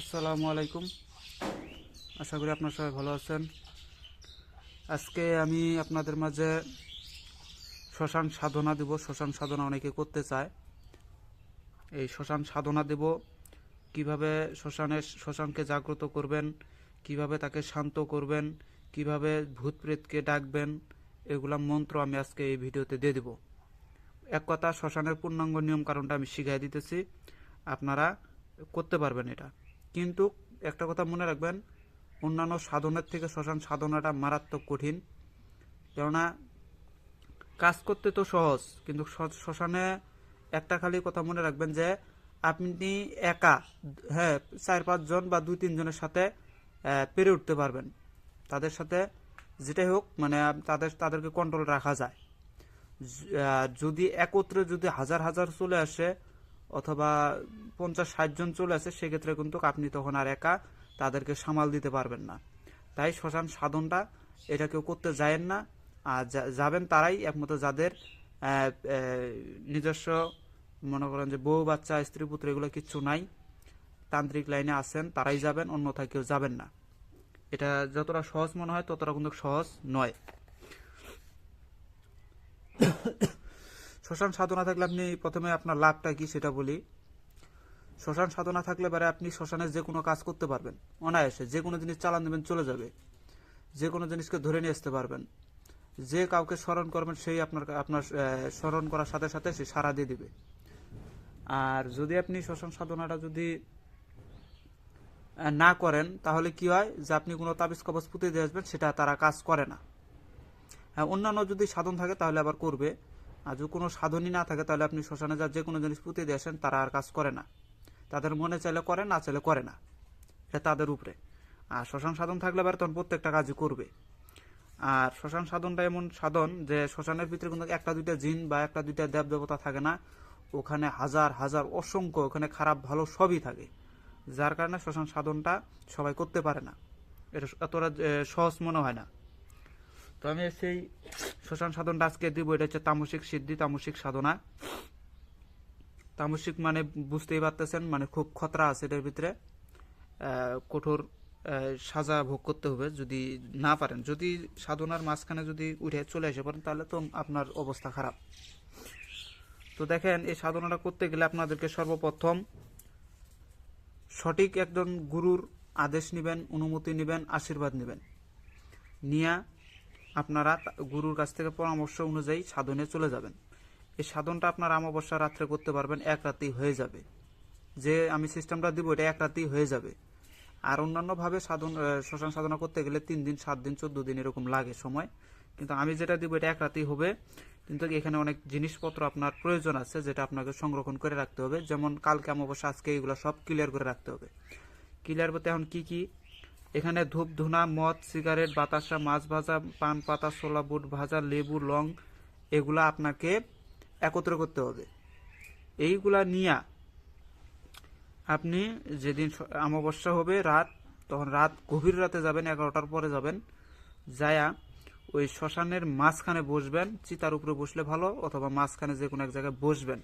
আসসালামু আলাইকুম। আশা করি আপনার সবাই ভালো আছেন। আজকে আমি আপনাদের মাঝে শ্মশান সাধনা দেব। শ্মশান সাধনা অনেকে করতে চায়। এই শ্মশান সাধনা দেব। কীভাবে শ্মশানের শ্মশানকে জাগ্রত করবেন, কীভাবে তাকে শান্ত করবেন, কীভাবে ভূত প্রেতকে ডাকবেন, এগুলা মন্ত্র আমি আজকে এই ভিডিওতে দিয়ে দেব। এক কথা, শ্মশানের পূর্ণাঙ্গ নিয়ম কারণটা আমি শিখাই দিতেছি। আপনারা করতে পারবেন এটা। কিন্তু একটা কথা মনে রাখবেন, অন্যান্য সাধনের থেকে শ্মশান সাধনাটা মারাত্মক কঠিন। কেননা কাজ করতে তো সহজ, কিন্তু শ্মশানে একটা খালি কথা মনে রাখবেন যে, আপনি একা হ্যাঁ চার পাঁচজন বা দুই তিনজনের সাথে পেরে উঠতে পারবেন। তাদের সাথে যেটাই হোক মানে তাদের, তাদেরকে কন্ট্রোল রাখা যায়। যদি একত্রে যদি হাজার হাজার চলে আসে অথবা পঞ্চাশ, ষাট জন চলে আসে, সেক্ষেত্রে কিন্তু আপনি তখন আর একা তাদেরকে সামাল দিতে পারবেন না। তাই শ্মশান সাধনটা এটা কেউ করতে যায়েন না। আর যাবেন তারাই একমাত্র যাদের নিজস্ব, মনে করেন যে বউ, বাচ্চা, স্ত্রী, পুত্র এগুলো কিচ্ছু নাই। তান্ত্রিক লাইনে আছেন, তারাই যাবেন, অন্যথায় কেউ যাবেন না। এটা যতটা সহজ মনে হয়, ততটা কিন্তু সহজ নয়। শ্মশান সাধনা থাকলে আপনি প্রথমে আপনার লাভটা কি সেটা বলি। শ্মশান সাধনা থাকলে পরে আপনি শ্মশানে যে কোনো কাজ করতে পারবেন। অনায়াসে যে কোনো জিনিস চালান দেবেন, চলে যাবে। যে কোনো জিনিসকে ধরে নিয়ে আসতে পারবেন। যে কাউকে স্মরণ করবেন, সেই আপনার আপনার স্মরণ করার সাথে সাথে সে সারা দিয়ে দিবে। আর যদি আপনি শ্মশান সাধনাটা যদি না করেন, তাহলে কি হয় যে আপনি কোনো তাবিজ কবজ পুঁতে দিয়ে আসবেন, সেটা তারা কাজ করে না। হ্যাঁ অন্যান্য যদি সাধন থাকে, তাহলে আবার করবে। আর যদি কোনো সাধনই না থাকে, তাহলে আপনি শ্মশানে যা যে কোনো জিনিস পুঁতে দিয়ে তারা আর কাজ করে না। তাদের মনে চাইলে করে, না চাইলে করে না। এটা তাদের উপরে। আর শ্মশান সাধন থাকলে আবার তখন প্রত্যেকটা কাজই করবে। আর শ্মশান সাধনটা এমন সাধন যে শ্মশানের ভিতরে কিন্তু একটা দুইটা জিন বা একটা দুইটা দেব দেবতা থাকে না, ওখানে হাজার হাজার অসংখ্য, ওখানে খারাপ, ভালো সবই থাকে। যার কারণে শ্মশান সাধনটা সবাই করতে পারে না। এটা এতটা সহজ মনে হয় না। তো আমি সেই শ্মশান সাধনটা আজকে দিব, এটা হচ্ছে তামসিক সিদ্ধি, তামসিক সাধনা। তামসিক মানে বুঝতেই পারতেছেন মানে খুব খতরা আছে এটার ভিতরে। কঠোর সাজা ভোগ করতে হবে যদি না পারেন। যদি সাধনার মাঝখানে যদি উঠে চলে আসে পারেন তাহলে তো আপনার অবস্থা খারাপ। তো দেখেন, এই সাধনাটা করতে গেলে আপনাদেরকে সর্বপ্রথম সঠিক একজন গুরুর আদেশ নেবেন, অনুমতি নেবেন, আশীর্বাদ নেবেন। নিয়া আপনারা গুরুর কাছ থেকে পরামর্শ অনুযায়ী সাধনে চলে যাবেন। এই সাধনটা আপনার অমাবস্যা রাত্রে করতে পারবেন, এক রাতেই হয়ে যাবে। যে আমি সিস্টেমটা দিব, এটা এক রাতেই হয়ে যাবে। আর অন্যান্যভাবে সাধন শ্মশান সাধনা করতে গেলে তিন দিন, সাত দিন, চোদ্দ দিন এরকম লাগে সময়। কিন্তু আমি যেটা দিব, এটা এক রাতেই হবে। কিন্তু এখানে অনেক জিনিসপত্র আপনার প্রয়োজন আছে যেটা আপনাকে সংরক্ষণ করে রাখতে হবে। যেমন কালকে অমাবস্যা, আজকে এগুলো সব ক্লিয়ার করে রাখতে হবে। ক্লিয়ার বলতে এখন কি কি এখানে ধূপ, ধুনা, মদ, সিগারেট, বাতাসা, মাছ ভাজা, পান পাতা, ছোলা, বুট ভাজা, লেবু, লং, এগুলা আপনাকে একত্র করতে হবে। এইগুলা নিয়া আপনি যেদিন অমাবস্যা হবে রাত, তখন রাত গভীর রাতে যাবেন, এগারোটার পরে যাবেন, যায়া ওই শ্মশানের মাঝখানে বসবেন, চিতার উপরে বসলে ভালো, অথবা মাঝখানে যে কোনো এক জায়গায় বসবেন।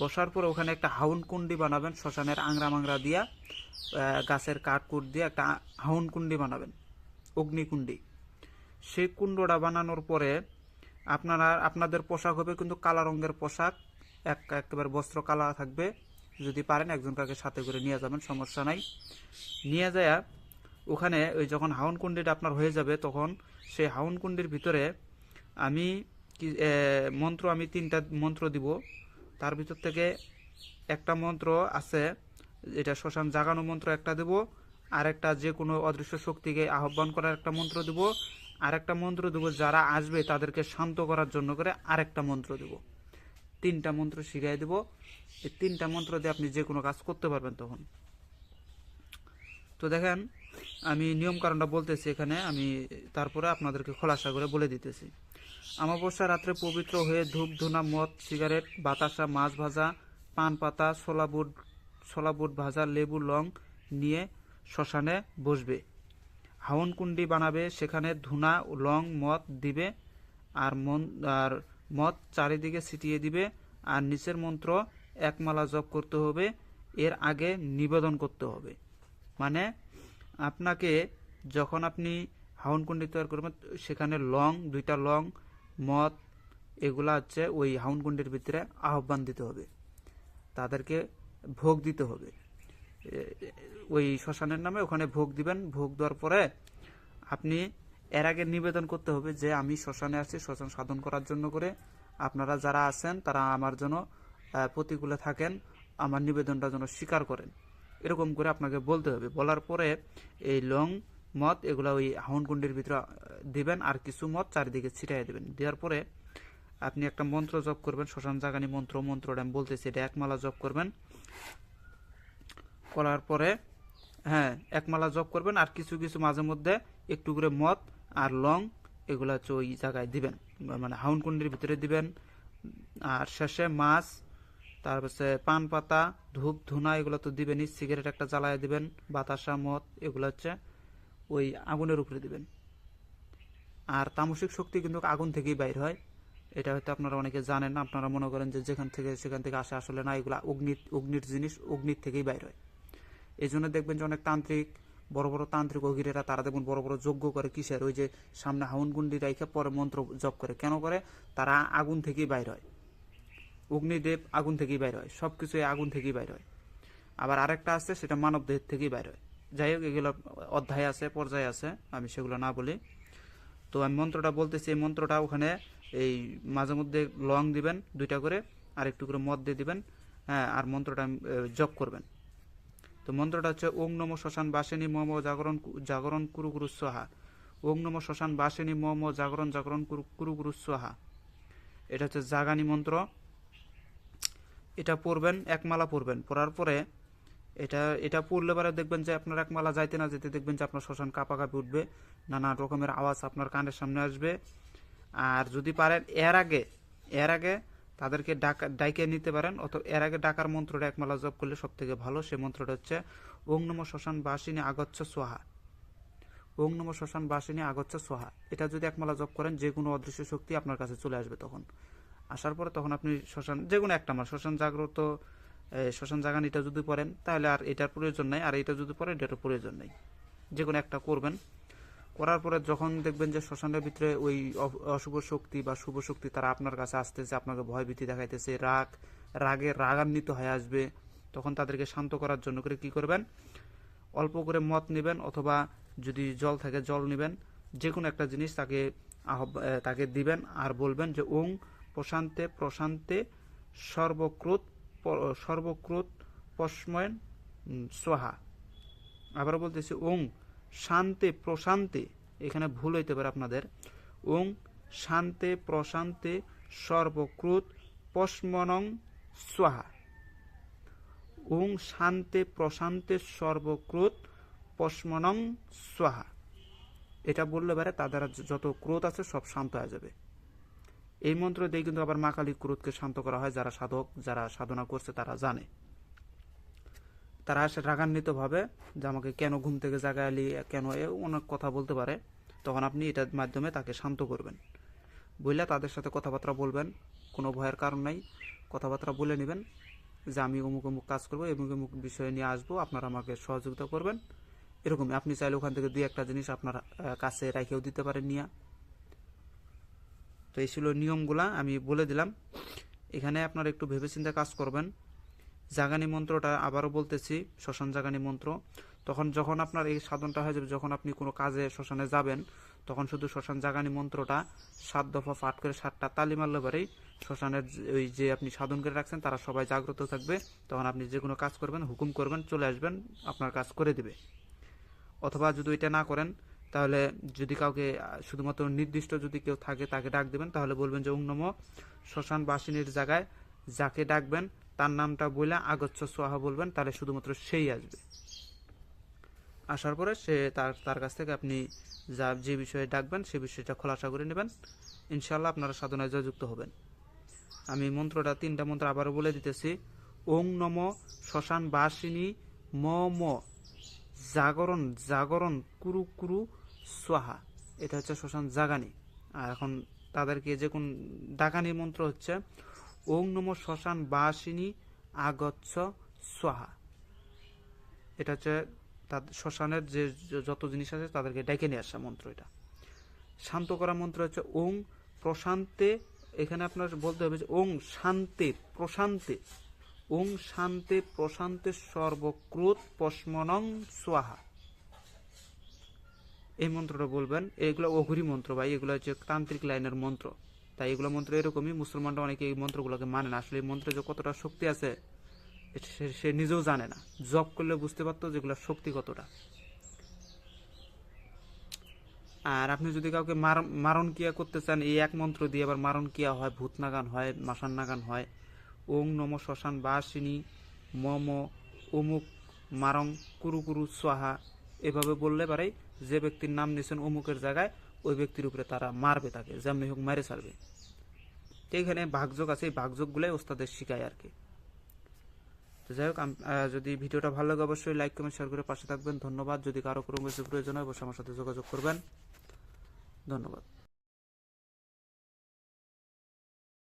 বসার পরে ওখানে একটা হাউন কুন্ডি বানাবেন, শ্মশানের আংরা মাংরা দিয়া গাছের কাঠ কুট দিয়ে একটা হাউন কুন্ডি বানাবেন, অগ্নিকুণ্ডি। সেই কুণ্ডটা বানানোর পরে আপনারা, আপনাদের পোশাক হবে কিন্তু কালা রঙের পোশাক, এক, একেবারে বস্ত্র কালা থাকবে। যদি পারেন একজন কাকে সাথে করে নিয়ে যাবেন, সমস্যা নাই। নিয়ে যায় ওখানে ওই যখন হাউন কুণ্ডিটা আপনার হয়ে যাবে, তখন সেই হাউন কুণ্ডির ভিতরে আমি মন্ত্র আমি তিনটা মন্ত্র দিব। তার ভিতর থেকে একটা মন্ত্র আছে, এটা শ্মশান জাগানো মন্ত্র একটা দেব আর একটা যে কোনো অদৃশ্য শক্তিকে আহ্বান করার একটা মন্ত্র দেব আর একটা মন্ত্র দেব যারা আসবে তাদেরকে শান্ত করার জন্য করে আরেকটা মন্ত্র দেব। তিনটা মন্ত্র শিখাই দেব। এই তিনটা মন্ত্র দিয়ে আপনি যে কোনো কাজ করতে পারবেন তখন। তো দেখেন, আমি নিয়ম কারণটা বলতেছি এখানে, আমি তারপরে আপনাদেরকে খোলাসা করে বলে দিতেছি। অমাবস্যা রাত্রে পবিত্র হয়ে ধূপ, ধুনা, মদ, সিগারেট, বাতাসা, মাছ ভাজা, পান পাতা বুট, ছোলা বুট ভাজা, লেবু, লং নিয়ে শ্মশানে বসবে। হাওন কুণ্ডি বানাবে, সেখানে ধুনা, লং, মদ দিবে, আর মন, আর মদ চারিদিকে ছিটিয়ে দিবে, আর নিচের মন্ত্র একমালা জপ করতে হবে, এর আগে নিবেদন করতে হবে। মানে আপনাকে যখন আপনি হাউনকুন্ডি তৈরি করবেন, সেখানে লং, দুইটা লং মদ, এগুলা হচ্ছে ওই হাউনকুন্ডির ভিতরে আহ্বান দিতে হবে। তাদেরকে ভোগ দিতে হবে। ওই শ্মশানের নামে ওখানে ভোগ দিবেন। ভোগ দেওয়ার পরে আপনি এর আগে নিবেদন করতে হবে যে, আমি শ্মশানে আসছি শ্মশান সাধন করার জন্য করে আপনারা যারা আছেন, তারা আমার জন্য প্রতিকূলে থাকেন, আমার নিবেদনটা যেন স্বীকার করেন। এরকম করে আপনাকে বলতে হবে। বলার পরে এই লং মদ এগুলা ওই হাউনকুন্ডির ভিতরে দিবেন আর কিছু মদ চারিদিকে ছিটাই দেবেন। দেওয়ার পরে আপনি একটা মন্ত্র জপ করবেন, শ্মশান জাগানি মন্ত্র, মন্ত্রটা আমি বলতেছি, এটা একমালা জপ করবেন। করার পরে হ্যাঁ একমালা জপ করবেন আর কিছু কিছু মাঝে মধ্যে একটু করে মদ আর লং এগুলো হচ্ছে ওই জায়গায় দিবেন মানে হাউনকুন্ডির ভিতরে দিবেন। আর শেষে মাছ, তারপরে পান পাতা, ধূপ, ধুনা এগুলো তো দিবেনই, সিগারেট একটা জ্বালায় দিবেন, বাতাসা, মদ, এগুলো হচ্ছে ওই আগুনের উপরে দিবেন। আর তামসিক শক্তি কিন্তু আগুন থেকেই বাইর হয়। এটা হয়তো আপনারা অনেকে জানেন, আপনারা মনে করেন যে যেখান থেকে সেখান থেকে আসে আসলে না, এগুলো অগ্নি, অগ্নির জিনিস অগ্নির থেকেই বাইর হয়। এই জন্য দেখবেন যে অনেক তান্ত্রিক, বড় বড় তান্ত্রিক অগিরেরা তারা দেখবেন বড় বড় যজ্ঞ করে কিসের, ওই যে সামনে হাউন গুন্ডি রাইখে পরে মন্ত্র জপ করে। কেন করে? তারা আগুন থেকেই বাইর হয়। অগ্নিদেব আগুন থেকেই বাইর হয়। সব কিছু আগুন থেকেই বাইর হয়। আবার আরেকটা আছে, সেটা মানব দেহের থেকেই বাইর হয়। যাই হোক, এগুলো অধ্যায় আছে, পর্যায়ে আছে, আমি সেগুলো না বলি। তো আমি মন্ত্রটা বলতেছি, এই মন্ত্রটা ওখানে এই মাঝে মধ্যে লং দিবেন, দুইটা করে, আর একটু করে মদ দিয়ে দিবেন হ্যাঁ আর মন্ত্রটা জপ করবেন। তো মন্ত্রটা হচ্ছে, ওং নম শ্মশান বাসিনী মম জাগরণ জাগরণ কুরু কুরু সোহা ওং নম শ্মশান বাসিনী মম জাগরণ জাগরণ কুরু কুরু কুরু সোহা এটা হচ্ছে জাগানি মন্ত্র। এটা পড়বেন একমালা পড়বেন, পড়ার পরে এটা এটা পড়লে পরে দেখবেন যে আপনার একমালা যাইতে না যেতে দেখবেন যে আপনার শ্মশান কাঁপা কাঁপি উঠবে, নানা রকমের আওয়াজ আপনার কানের সামনে আসবে। আর যদি পারেন এর আগে এর আগে তাদেরকে ডাকা, ডাইকে নিতে পারেন, অথবা এর আগে ডাকার মন্ত্রটা একমালা জপ করলে সব থেকে ভালো সেই মন্ত্রটা হচ্ছে, ওং নম শ্মশান বাসিনী আগচ্ছ সোহা। ওং নম শ্মশান বাসিনী আগচ্ছ সোহা। এটা যদি একমালা জপ করেন যে কোনো অদৃশ্য শক্তি আপনার কাছে চলে আসবে তখন। আসার পরে তখন আপনি শ্মশান যে কোনো একটা মাস শ্মশান জাগ্রত এ, জাগান এটা যদি পড়েন তাহলে আর এটার প্রয়োজন নাই আর এটা যদি পড়েন এটার প্রয়োজন নেই। যে কোনো একটা করবেন। করার পরে যখন দেখবেন যে শ্মশানের ভিতরে ওই অশুভ শক্তি বা শুভ শক্তি তারা আপনার কাছে আসতেছে আপনাকে ভয়ভীতি দেখাইতেছে রাগ রাগে রাগান্বিত হয়ে আসবে তখন তাদেরকে শান্ত করার জন্য করে কি করবেন? অল্প করে মদ নেবেন অথবা যদি জল থাকে জল নেবেন। যে কোনো একটা জিনিস তাকে তাকে দিবেন আর বলবেন যে ওং প্রশান্তে প্রশান্তে সর্বক্রোধ সর্বক্রোধ, পশ্ময়ন সোহা। আবার বলতেছি, ওং, শান্তে প্রশান্তে, এখানে ভুল হইতে পারে আপনাদের। ওং, শান্তে প্রশান্তে, সর্বক্রোধ, পশ্মনং, সোহা। ওং, শান্তে প্রশান্তে, সর্বক্রোধ, পশ্মনং, সোহা। এটা বললে পারে তাদের যত ক্রোধ আছে সব শান্ত হয়ে যাবে। এই মন্ত্র দিয়ে কিন্তু আবার মা কালী ক্রোধকে শান্ত করা হয়, যারা সাধক, যারা সাধনা করছে তারা জানে। তারা আসে রাগান্বিত ভাবে যে আমাকে কেন ঘুম থেকে জাগালি কেন এ অনেক কথা বলতে পারে, তখন আপনি এটার মাধ্যমে তাকে শান্ত করবেন। বললে তাদের সাথে কথাবার্তা বলবেন, কোনো ভয়ের কারণ নাই, কথাবার্তা বলে নেবেন যে আমি অমুক অমুক কাজ করব অমুক অমুক বিষয়ে নিয়ে আসব, আপনারা আমাকে সহযোগিতা করবেন। এরকমই, আপনি চাইলে ওখান থেকে দুই একটা জিনিস আপনার কাছে রেখেও দিতে পারেন নিয়ে। তো এই ছিল নিয়মগুলা, আমি বলে দিলাম। এখানে আপনারা একটু ভেবেচিন্তে কাজ করবেন। জাগানি মন্ত্রটা আবারও বলতেছি, শ্মশান জাগানি মন্ত্র। তখন যখন আপনার এই সাধনটা হয়ে যাবে, যখন আপনি কোনো কাজে শ্মশানে যাবেন, তখন শুধু শ্মশান জাগানি মন্ত্রটা সাত দফা পাঠ করে সাতটা তালি মারলে পরেই শ্মশানের ওই যে আপনি সাধন করে রাখছেন, তারা সবাই জাগ্রত থাকবে। তখন আপনি যে কোনো কাজ করবেন, হুকুম করবেন, চলে আসবেন, আপনার কাজ করে দিবে। অথবা যদি এটা না করেন তাহলে যদি কাউকে শুধুমাত্র নির্দিষ্ট যদি কেউ থাকে তাকে ডাক দেবেন, তাহলে বলবেন যে উন্নম শ্মশান বাসিনীর জায়গায় যাকে ডাকবেন, তার নামটা বলে আগচ্ছ সোহা বলবেন, তাহলে শুধুমাত্র সেই আসবে। আসার পরে সে তার তার কাছ থেকে আপনি যা, যে বিষয়ে ডাকবেন, সে বিষয়টা খোলাসা করে নেবেন। ইনশাল্লাহ আপনারা সাধনায় জয়যুক্ত হবেন। আমি মন্ত্রটা, তিনটা মন্ত্র আবারও বলে দিতেছি। ওং নম শ্মশান বাসিনী ম ম জাগরণ জাগরণ, কুরু কুরু সোহা এটা হচ্ছে শ্মশান জাগানি। আর এখন তাদেরকে যে কোন ডাকানি মন্ত্র হচ্ছে, ওং নম শ্মশান বাসিনী আগচ্ছ সোহা এটা হচ্ছে তাদের শ্মশানের যে যত জিনিস আছে তাদেরকে ডেকে নিয়ে আসা মন্ত্র এটা। শান্ত করা মন্ত্র হচ্ছে ওং প্রশান্তে, এখানে আপনার বলতে হবে যে ওং শান্তে, প্রশান্তে। ওং শান্তে, প্রশান্তে সর্বক্রোধ পশ্মনং সোয়াহা। এই মন্ত্রটা বলবেন, এগুলো অঘুরি মন্ত্র ভাই, এগুলো হচ্ছে তান্ত্রিক লাইনের মন্ত্র। তাই এগুলো মন্ত্র এরকমই, মুসলমানরা অনেকে এই মন্ত্রগুলোকে মানে না। আসলে এই মন্ত্রে যে কতটা শক্তি আছে সে- নিজেও জানে না। জব করলে বুঝতে পারতো যেগুলো শক্তি কতটা। আর আপনি যদি কাউকে মার- মারণ ক্রিয়া করতে চান, এই এক মন্ত্র দিয়ে আবার মারণ ক্রিয়া হয় ভূত নাগান হয় মাসান নাগান হয়, ওং নম শ্মশান বাসিনী, মম, অমুক মারং কুরু কুরু সোহা এভাবে বললে পারে যে ব্যক্তির নাম নিয়েছেন অমুকের জায়গায়, ওই ব্যক্তির উপরে তারা মারবে তাকে, যেমনি হোক মেরে ছাড়বে তো এখানে ভাগযোগ আছে, এই ভাগযোগগুলাই ওস্তাদের শিখায় আর কি। তো যাই হোক যদি ভিডিওটা ভালো লাগে অবশ্যই লাইক, কমেন্ট শেয়ার করে পাশে থাকবেন। ধন্যবাদ। যদি কারও কোনো কিছু প্রয়োজন হয়, অবশ্যই আমার সাথে যোগাযোগ করবেন। ধন্যবাদ।